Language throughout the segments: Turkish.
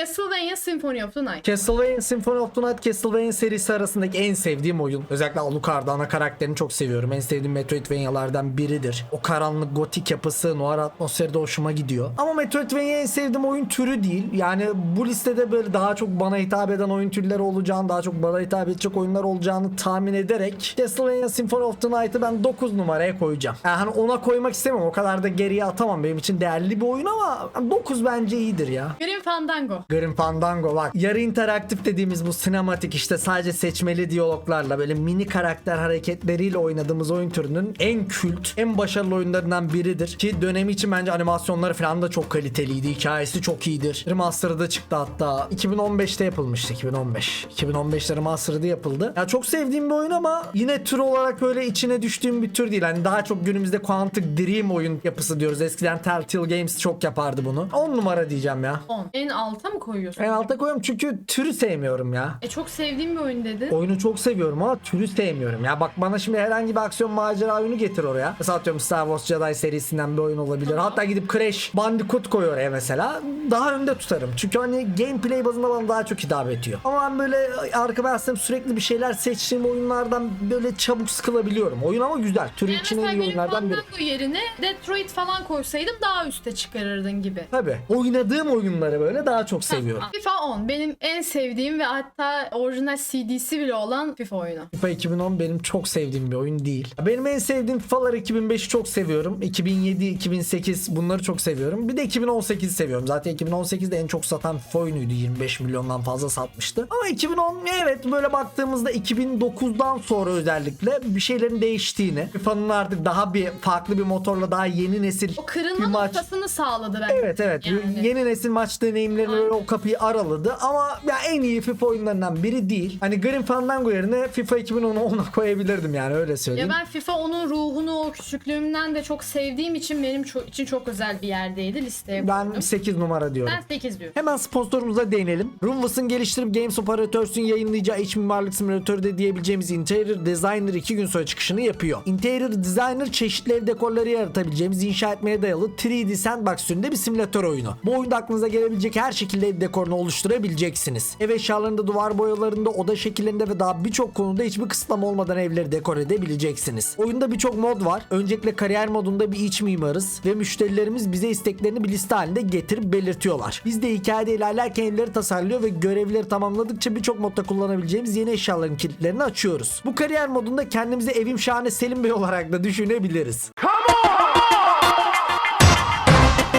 Castlevania Symphony of the Night. Castlevania Symphony of the Night Castlevania serisi arasındaki en sevdiğim oyun. Özellikle Alucard'da ana karakterini çok seviyorum. En sevdiğim Metroidvania'lardan biridir. O karanlık gotik yapısı, noir atmosferi de hoşuma gidiyor. Ama Metroidvania en sevdiğim oyun türü değil. Yani bu listede böyle daha çok bana hitap eden oyun türleri olacağını, daha çok bana hitap edecek oyunlar olacağını tahmin ederek Castlevania Symphony of the Night'ı ben 9 numaraya koyacağım. Yani hani ona koymak istemiyorum. O kadar da geriye atamam. Benim için değerli bir oyun ama 9 bence iyidir ya. Grim Fandango. Grim Fandango bak. Yarı interaktif dediğimiz bu sinematik işte sadece seçmeli diyaloglarla böyle mini karakter hareketleriyle oynadığımız oyun türünün en kült, en başarılı oyunlarından biridir. Ki dönemi için bence animasyonları falan da çok kaliteliydi. Hikayesi çok iyidir. Remaster'ı da çıktı hatta. 2015'te yapılmıştı. 2015. 2015'te Remaster'ı yapıldı. Ya çok sevdiğim bir oyun ama yine tür olarak böyle içine düştüğüm bir tür değil. Hani daha çok günümüzde Quantic Dream oyun yapısı diyoruz. Eskiden Telltale Games çok yapardı bunu. 10 numara diyeceğim ya. 10. En alta koyuyorsun? En alta koyuyorum çünkü türü sevmiyorum ya. E çok sevdiğim bir oyun dedin. Oyunu çok seviyorum ama türü sevmiyorum. Ya bak bana şimdi herhangi bir aksiyon macera oyunu getir oraya. Mesela atıyorum Star Wars Jedi serisinden bir oyun olabilir. Hatta gidip Crash Bandicoot koy oraya mesela. Daha önde tutarım. Çünkü hani gameplay bazında bana daha çok hitap ediyor. Ama ben böyle arkama yaslanıp sürekli bir şeyler seçtiğim oyunlardan böyle çabuk sıkılabiliyorum. Oyun ama güzel. Türü Yani için en mesela iyi oyunlardan biri. Fandango yerine Detroit falan koysaydım daha üste çıkarırdın gibi. Tabii. Oynadığım oyunları böyle daha çok seviyorum. FIFA 10 benim en sevdiğim ve hatta orijinal CD'si bile olan FIFA oyunu. FIFA 2010 benim çok sevdiğim bir oyun değil. Benim en sevdiğim FIFA'lar 2005'i çok seviyorum. 2007, 2008 bunları çok seviyorum. Bir de 2018 seviyorum. Zaten 2018'de en çok satan FIFA oyunuydu. 25 milyondan fazla satmıştı. Ama 2010 evet böyle baktığımızda 2009'dan sonra özellikle bir şeylerin değiştiğini, FIFA'nın artık daha bir farklı bir motorla daha yeni nesil O bir kırılma maç noktasını sağladı bence. Evet evet. Yani. Yeni nesil maç deneyimlerini o kapıyı araladı ama ya en iyi FIFA oyunlarından biri değil. Hani Grim Fandango yerine FIFA 2010'u ona koyabilirdim yani öyle Ya söyleyeyim. ben FIFA onun ruhunu o küçüklüğümden de çok sevdiğim için benim çok, için çok özel bir yerdeydi listeye Ben, koydum. 8 numara diyorum. Ben 8 diyorum. Hemen sponsorumuza değinelim. Runvas'ın geliştirip Games Operators'un yayınlayacağı iç mimarlık simülatörü de diyebileceğimiz Interior Designer 2 gün sonra çıkışını yapıyor. Interior Designer çeşitli ev dekorları yaratabileceğimiz inşa etmeye dayalı 3D sandbox türünde bir simülatör oyunu. Bu oyunda aklınıza gelebilecek her şekilde ev dekorunu oluşturabileceksiniz. Ev eşyalarında, duvar boyalarında, oda şekillerinde ve daha birçok konuda hiçbir kısıtlama olmadan evleri dekor edebileceksiniz. Oyunda birçok mod var. Öncelikle kariyer modunda bir iç mimarız ve müşterilerimiz bize isteklerini bir liste halinde getirip belirtiyorlar. Biz de hikayede ilerlerken evleri tasarlıyor ve görevleri tamamladıkça birçok modda kullanabileceğimiz yeni eşyaların kilitlerini açıyoruz. Bu kariyer modunda kendimizi evim şahane Selim Bey olarak da düşünebiliriz.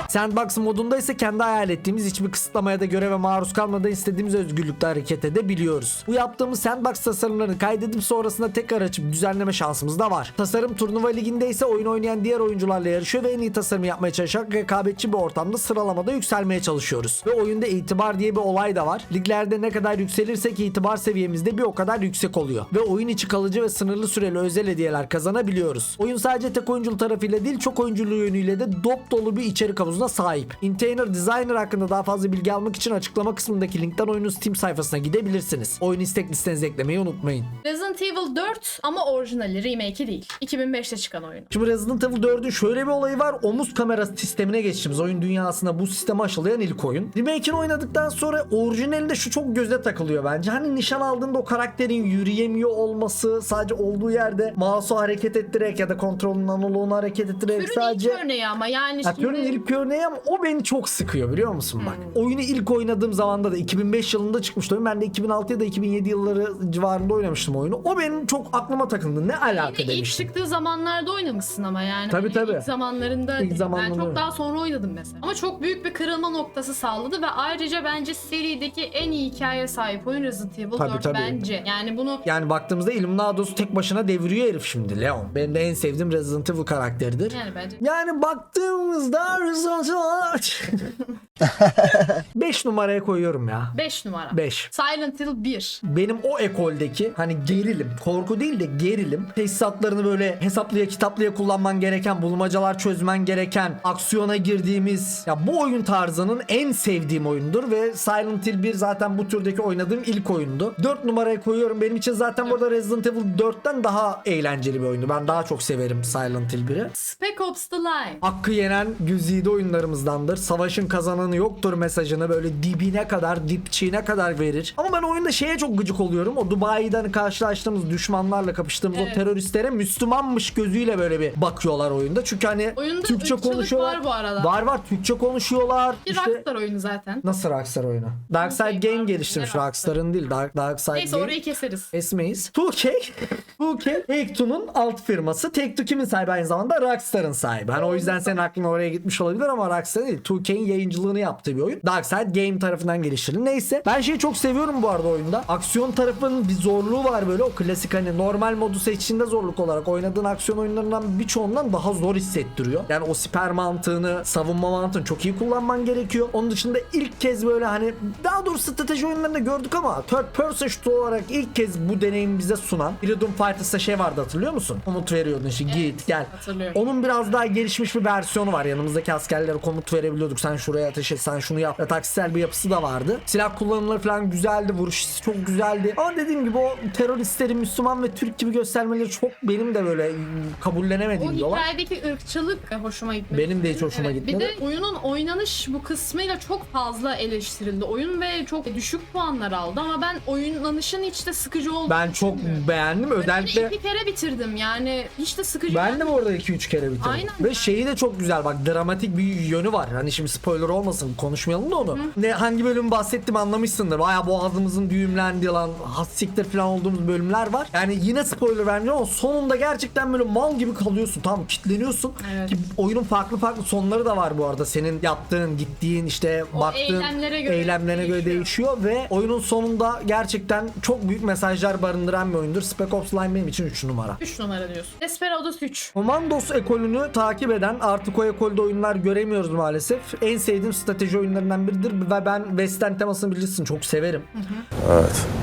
Sandbox modunda ise kendi hayal ettiğimiz hiçbir kısıtlamaya da göreve maruz kalmadan istediğimiz özgürlükte hareket edebiliyoruz. Bu yaptığımız sandbox tasarımlarını kaydedip sonrasında tekrar açıp düzenleme şansımız da var. Tasarım turnuva liginde ise oyun oynayan diğer oyuncularla yarışıyor ve en iyi tasarımı yapmaya çalışarak rekabetçi bir ortamda sıralamada yükselmeye çalışıyoruz. Ve oyunda itibar diye bir olay da var. Liglerde ne kadar yükselirsek itibar seviyemiz de bir o kadar yüksek oluyor. Ve oyun içi kalıcı ve sınırlı süreli özel hediyeler kazanabiliyoruz. Oyun sadece tek oyunculu tarafıyla değil çok oyunculu yönüyle de dop dolu bir içerik havuzuna sahip. Intainer Designer hakkında daha fazla bilgi almak için açıklama kısmındaki linkten oyunun Steam sayfasına gidebilirsiniz. Oyun istek listenize eklemeyi unutmayın. Resident Evil 4 ama orijinali remake'i değil. 2005'te çıkan oyun. Şimdi Resident Evil 4'ün şöyle bir olayı var. Omuz kamera sistemine geçtiğimiz oyun dünyasında bu sistemi aşılayan ilk oyun. Remake'ini oynadıktan sonra orijinalinde şu çok göze takılıyor bence. Hani nişan aldığında o karakterin yürüyemiyor olması sadece olduğu yerde mouse'u hareket ettirerek ya da kontrolün analoğunu hareket ettirerek Türün sadece ilk örneği ama yani Ya türün şimdi- ilk örneği ama o beni çok sıkıyor biliyor musun bak. Oyunu ilk oynadığım zamanda da 2005 yılında çıkmıştı oyun. Ben de 2006 ya da 2007 yılları civarında oynamıştım oyunu. O benim çok aklıma takıldı. Ne alaka Yine ilk demiştim. çıktığı zamanlarda oynamışsın ama yani. Tabii, Hani tabii. İlk zamanlarında İlk değil. zamanlarında. Ben çok daha sonra oynadım mesela. Ama çok büyük bir kırılma noktası sağladı ve ayrıca bence serideki en iyi hikayeye sahip oyun Resident Evil Tabii, 4 tabii. bence. Yani bunu Yani baktığımızda Illuminatos'u tek başına deviriyor herif şimdi Leon. Benim de en sevdiğim Resident Evil karakteridir. yani bence Yani baktığımızda Resident Evil 5 numaraya koyuyorum ya. 5 numara. 5. Silent Hill 1. benim o ekoldeki hani gerilim, korku değil de gerilim, tesisatlarını böyle hesaplaya kitaplıya kullanman gereken, bulmacalar çözmen gereken, aksiyona girdiğimiz ya bu oyun tarzının en sevdiğim oyundur ve Silent Hill 1 zaten bu türdeki oynadığım ilk oyundu. 4 numaraya koyuyorum. Benim için zaten burada Resident Evil 4'ten daha eğlenceli bir oyundu. Ben daha çok severim Silent Hill 1'i. Spec Ops The Line. Hakkı yenen güzide oyunlarımızdandır. Savaşın kazananı yalanı yoktur mesajını böyle dibine kadar dipçiğine kadar verir. Ama ben oyunda şeye çok gıcık oluyorum. O Dubai'den karşılaştığımız düşmanlarla kapıştığımız o Evet. teröristlere Müslümanmış gözüyle böyle bir bakıyorlar oyunda. Çünkü hani Oyunda Türkçe konuşuyorlar. var bu arada. Var var Türkçe konuşuyorlar. Bir İşte Rockstar oyunu zaten. Nasıl Rockstar oyunu? Darkside Game pardon, geliştirmiş Rockstar'ın değil. Dark, Darkside Neyse Game. orayı keseriz. Esmeyiz. 2K. 2K Take-Two'nun alt firması. Take-Two kimin sahibi aynı zamanda Rockstar'ın sahibi. Hani o yüzden senin aklın oraya gitmiş olabilir ama Rockstar değil. 2K'in yayıncılığını yaptığı bir oyun. Darkside Game tarafından geliştirildi. Neyse. Ben şeyi çok seviyorum bu arada oyunda. Aksiyon tarafının bir zorluğu var böyle. O klasik hani normal modu seçtiğinde zorluk olarak oynadığın aksiyon oyunlarından birçoğundan daha zor hissettiriyor. Yani o siper mantığını, savunma mantığını çok iyi kullanman gerekiyor. Onun dışında ilk kez böyle hani daha doğrusu strateji oyunlarında gördük ama third person shooter olarak ilk kez bu deneyimi bize sunan Freedom Fighters'ta şey vardı hatırlıyor musun? Komut veriyordun işte git gel. Onun biraz daha gelişmiş bir versiyonu var. Yanımızdaki askerlere komut verebiliyorduk. Sen şuraya ateş et, sen şunu yap. Taksitsel bir yapısı da vardı. Silah kullanımları falan güzeldi. Vuruş çok güzeldi. Ama dediğim gibi o teröristleri Müslüman ve Türk gibi göstermeleri çok benim de böyle O kabullenemediğim bir olay. hikayedeki ırkçılık hoşuma gitmedi. Benim de hiç hoşuma Evet, gitmedi. Bir de oyunun oynanış bu kısmıyla çok fazla eleştirildi. Oyun ve çok düşük puanlar aldı ama ben oynanışın hiç de sıkıcı olduğunu Ben çok beğendim. Ben Özellikle iki kere bitirdim yani hiç de sıkıcı Ben de bu arada 2-3 kere bitirdim. Aynen. Ve şeyi de çok güzel bak dramatik bir yönü var. Hani şimdi spoiler olmasın konuşmayalım da onu. Ne hangi bölüm bahsettim anlamışsındır. Baya boğazımızın düğümlendi lan hassiktir falan olduğumuz bölümler var. Yani yine spoiler vermiyorum ama sonunda gerçekten böyle mal gibi kalıyorsun. Tamam kitleniyorsun. Evet. Ki oyunun farklı farklı sonları da var bu arada. Senin yaptığın, gittiğin işte O baktığın eylemlere göre eylemlerine göre değişiyor. değişiyor ve oyunun sonunda gerçekten çok büyük mesajlar barındıran bir oyundur. Spec Ops Line benim için 3 numara. 3 numara diyorsun. Desperados 3. Commandos ekolünü takip eden artık o ekolde oyunlar göremiyoruz maalesef. En sevdiğim strateji oyunlarından biridir ve ben Western temasını bilirsin çok severim.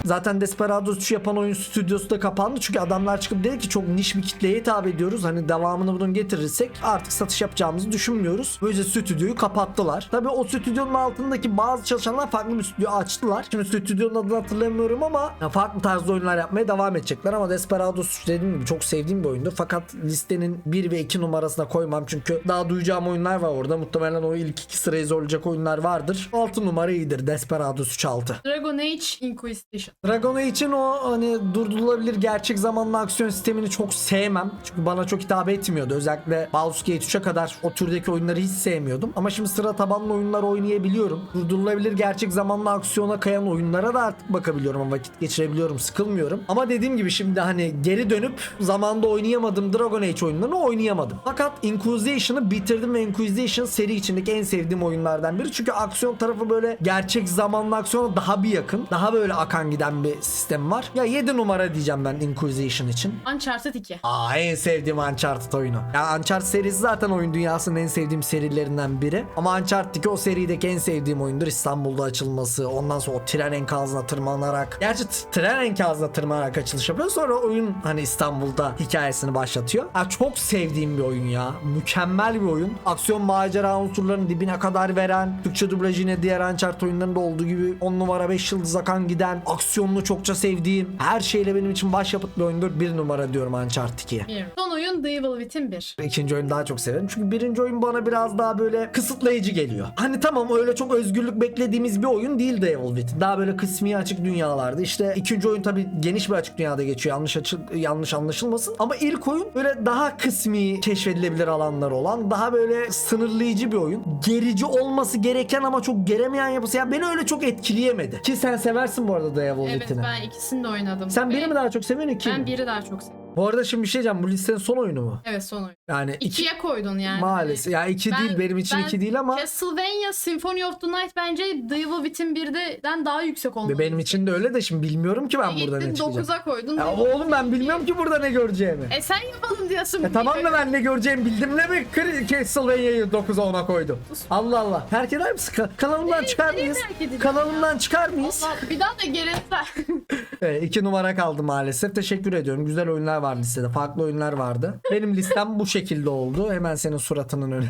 Zaten Desperados 3 yapan oyun stüdyosu da kapandı çünkü adamlar çıkıp dedi ki çok niş bir kitleye hitap ediyoruz. Hani devamını bunun getirirsek artık satış yapacağımızı düşünmüyoruz. Böylece stüdyoyu kapattılar. Tabii o stüdyonun altındaki bazı çalışanlar farklı bir stüdyo açtılar. Şimdi stüdyonun adını hatırlamıyorum ama farklı tarzda oyunlar yapmaya devam edecekler ama Desperados 3 dediğim gibi çok sevdiğim bir oyundur. Fakat listenin 1 ve 2 numarasına koymam çünkü daha duyacağım oyunlar var orada. Muhtemelen o ilk iki sırayı zorlayacak oyunlar vardır. 6 numara iyidir Desperados 3 6. Dragon Age Inquisition. Dragon için o hani durdurulabilir gerçek zamanlı aksiyon sistemini çok sevmem. Çünkü bana çok hitap etmiyordu. Özellikle Baldur's Gate 3'e kadar o türdeki oyunları hiç sevmiyordum. Ama şimdi sıra tabanlı oyunlar oynayabiliyorum. Durdurulabilir gerçek zamanlı aksiyona kayan oyunlara da artık bakabiliyorum ama vakit geçirebiliyorum. Sıkılmıyorum. Ama dediğim gibi şimdi hani geri dönüp zamanda oynayamadığım Dragon Age oyunlarını oynayamadım. Fakat Inquisition'ı bitirdim ve Inquisition seri içindeki en sevdiğim oyunlardan biri. Çünkü aksiyon tarafı böyle gerçek zamanlı aksiyona daha bir yakın. Daha böyle akan giden bir sistem var. Ya 7 numara diyeceğim ben Inquisition için. Uncharted 2. Aa en sevdiğim Uncharted oyunu. Ya Uncharted serisi zaten oyun dünyasının en sevdiğim serilerinden biri. Ama Uncharted 2 o serideki en sevdiğim oyundur. İstanbul'da açılması, ondan sonra o tren enkazına tırmanarak. Gerçi tren enkazına tırmanarak açılış yapıyor. Sonra oyun hani İstanbul'da hikayesini başlatıyor. Ya çok sevdiğim bir oyun ya. Mükemmel bir oyun. Aksiyon macera unsurlarının dibine kadar veren. Türkçe dublajı yine diğer Uncharted oyunlarında olduğu gibi 10 numara 5 yıldız akan giden. Aksiyonunu çokça sevdiğim. Her şeyle benim için başyapıt bir oyundur. 1 numara diyorum Uncharted 2'ye. Bir. Son oyun The Evil Within 1. İkinci oyunu daha çok severim. Çünkü birinci oyun bana biraz daha böyle kısıtlayıcı geliyor. Hani tamam öyle çok özgürlük beklediğimiz bir oyun değil de Evil Within. Daha böyle kısmi açık dünyalarda. İşte ikinci oyun tabii geniş bir açık dünyada geçiyor. Yanlış açı, yanlış anlaşılmasın. Ama ilk oyun böyle daha kısmi keşfedilebilir alanlar olan, daha böyle sınırlayıcı bir oyun. Gerici olması gereken ama çok geremeyen yapısı. Yani beni öyle çok etkileyemedi. Ki sen seversin bu arada Evil Evet Within'i. ben ikisini de oynadım. Sen biri mi daha çok seviyorsun iki Ben biri daha çok seviyorum. Bu arada şimdi bir şey diyeceğim. Bu listenin son oyunu mu? Evet son oyun. Yani iki, İkiye koydun yani. Maalesef. Ya iki Ben- değil benim için ben iki değil ama Castlevania Symphony of the Night bence The Evil Within 1'den daha yüksek olmalı. benim için de öyle de şimdi bilmiyorum ki ben E burada ne Gittin çıkacak. 9'a koydun. Ya oğlum ben bilmiyorum ki burada ne göreceğimi. E sen yapalım diyorsun. E tamam da ben ne göreceğimi bildim ne mi Kır- Castlevania'yı 9'a 10'a koydum. Allah Allah. Terk eder misin? Ka- kanalımdan çıkar mıyız? terk edeceğim Kanalımdan çıkar mıyız? Allah, bir daha da gelirse. Evet, iki numara kaldı maalesef. Teşekkür ediyorum. Güzel oyunlar var listede. Farklı oyunlar vardı. Benim listem bu şekilde oldu. Hemen senin suratının önü.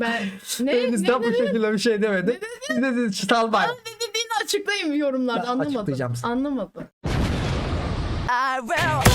ben ne, Benim listem ne, bu şekilde bir şey demedi. Ne dedi? Çıtal bay. ne dediğini açıklayayım yorumlarda Ya, anlamadım. açıklayacağım sana. Anlamadım. I will